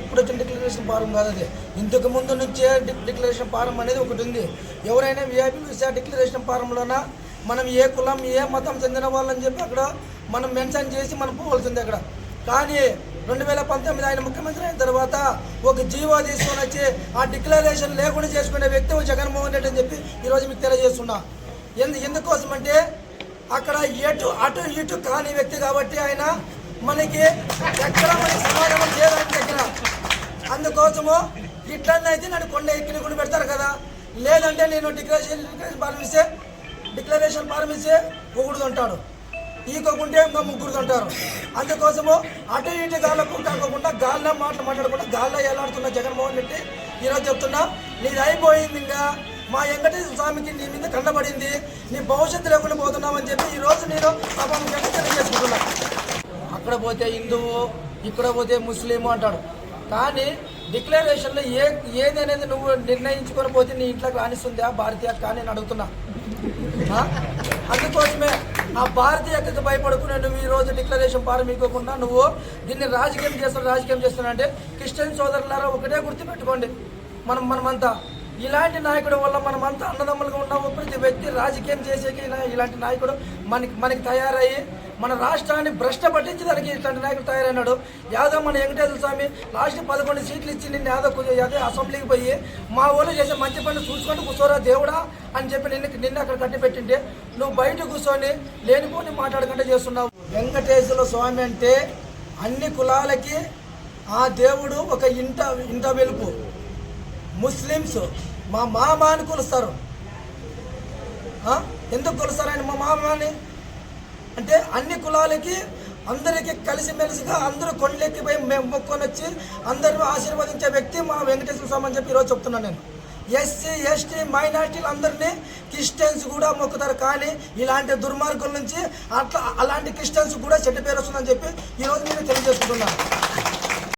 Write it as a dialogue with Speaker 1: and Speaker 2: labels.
Speaker 1: ఇప్పుడు వచ్చిన declaration form కాదు అది. ఇంతకు ముందు నుంచే డి- డిక్లరేషన్ ఫారం అనేది ఒకటి ఉంది. ఎవరైనా విఐపి విసా డిక్లరేషన్ ఫారంలోన మనం ఏ కులం ఏ మతం చెందిన వాళ్ళని చెప్పి అక్కడ మనం మెన్షన్ చేసి మనం పోవాల్సింది అక్కడ. కానీ రెండు వేల పంతొమ్మిది ఆయన ముఖ్యమంత్రి అయిన తర్వాత ఒక జీవో తీసుకొని వచ్చి ఆ డిక్లరేషన్ లేకుండా చేసుకునే వ్యక్తి జగన్మోహన్ రెడ్డి అని చెప్పి ఈరోజు మీకు తెలియజేస్తున్నా. ఎందు ఎందుకోసం అంటే అక్కడ ఎటు అటు ఇటు కాని వ్యక్తి కాబట్టి ఆయన మనకి ఎక్కడ మనకి సమాధానం చేయడానికి దగ్గర అందుకోసము ఇట్లన్నైతే నన్ను కొండ ఎక్కిన కూడా పెడతారు కదా. లేదంటే నేను డిక్లరేషన్ డిక్లరేషన్ ఫారం ఇస్తే డిక్లరేషన్ ఫారం ఇస్తే ఒకడు ఉంటాడు ఈకోకుంటే ఇంకా ముగ్గురు ఉంటారు అందుకోసము అటు ఇటు గాలకు కాకుండా గాల్లో మాటలు మాట్లాడకుండా గాల్లో ఎలాడుతున్న జగన్మోహన్ రెడ్డి ఈరోజు చెప్తున్నా నీది అయిపోయింది ఇంకా. మా వెంకటేశ్వర స్వామికి నీ మీద కండబడింది. నీ భవిష్యత్తు లేకుండా పోతున్నామని చెప్పి ఈ రోజు నేను పాపం చేసుకుంటున్నాను అక్కడ పోతే హిందువు ఇక్కడ పోతే ముస్లిం అంటాడు. కానీ డిక్లరేషన్లో ఏ ఏది అనేది నువ్వు నిర్ణయించుకొని పోతే నీ ఇంట్లోకి రాణిస్తుందా? భారతీయ నేను అడుగుతున్నా. అందుకోసమే ఆ భారతీయ అక్కకి భయపడుకునే నువ్వు ఈ రోజు డిక్లరేషన్ పారమీకోకుండా నువ్వు దీన్ని రాజకీయం చేస్తాను రాజకీయం చేస్తున్నా అంటే క్రిస్టియన్ సోదరులారా ఒకటే గుర్తుపెట్టుకోండి. మనం మనమంతా ఇలాంటి నాయకుడి వల్ల మనమంతా అన్నదమ్ములుగా వ్యక్తి రాజకీయం చేసేకి ఇలాంటి నాయకుడు మనకి మనకి తయారయ్యి మన రాష్ట్రాన్ని భ్రష్ట పట్టించడానికి ఇట్లాంటి నాయకుడు తయారైనాడు. యాదవ్ మన వెంకటేశ్వర స్వామి లాస్ట్ పదకొండు సీట్లు ఇచ్చి నిన్ను యాదవ్ కు- యాదవ్ అసెంబ్లీకి పోయి మా ఊళ్ళో చేసే మంచి పనులు చూసుకుంటూ కూర్చోరా దేవుడా అని చెప్పి నిన్ను నిన్ను అక్కడ కట్టి పెట్టింటే నువ్వు బయట కూర్చొని లేనిపోని మాట్లాడకుండా చేస్తున్నావు. వెంకటేశ్వర స్వామి అంటే అన్ని కులాలకి ఆ దేవుడు ఒక ఇంట ఇంట వెలుపు ముస్లిమ్స్ మా మామ అని కొలుస్తారు. ఎందుకు కొలుస్తారు ఆయన మా మామని? అంటే అన్ని కులాలకి అందరికీ కలిసిమెలిసిగా అందరూ కొండలెక్కిపోయి మేము మొక్కొని వచ్చి అందరూ ఆశీర్వదించే వ్యక్తి మా వెంకటేశ్వర స్వామి అని చెప్పి ఈరోజు చెప్తున్నాను నేను. ఎస్సీ ఎస్టీ మైనార్టీలు అందరినీ క్రిస్టియన్స్ కూడా మొక్కుతారు. కానీ ఇలాంటి దుర్మార్గుల నుంచి అట్లా అలాంటి క్రిస్టియన్స్ కూడా చెడ్డ పేరు వస్తుందని చెప్పి ఈరోజు నేను తెలియజేసుకుంటున్నాను.